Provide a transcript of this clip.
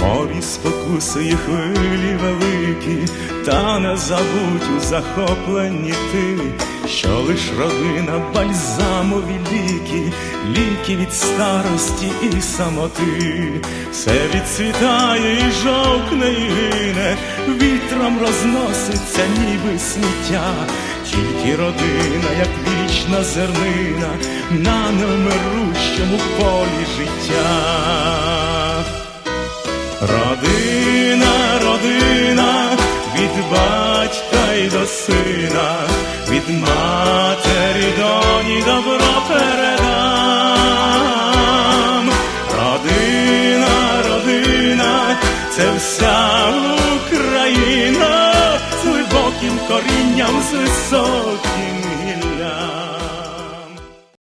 Морі спокуси і хвилі великі, та не забудь у захопленні ти, що лиш родина бальзамові ліки, ліки від старості і самоти, все відцвітає і жовкне і гине, вітром розноситься, ніби сміття, тільки родина, як вічна зернина, на невмирущому полі життя. Родина, родина, від батька й до сина, від матері доні добро передам. Родина, родина, це вся Україна з глибоким корінням з високим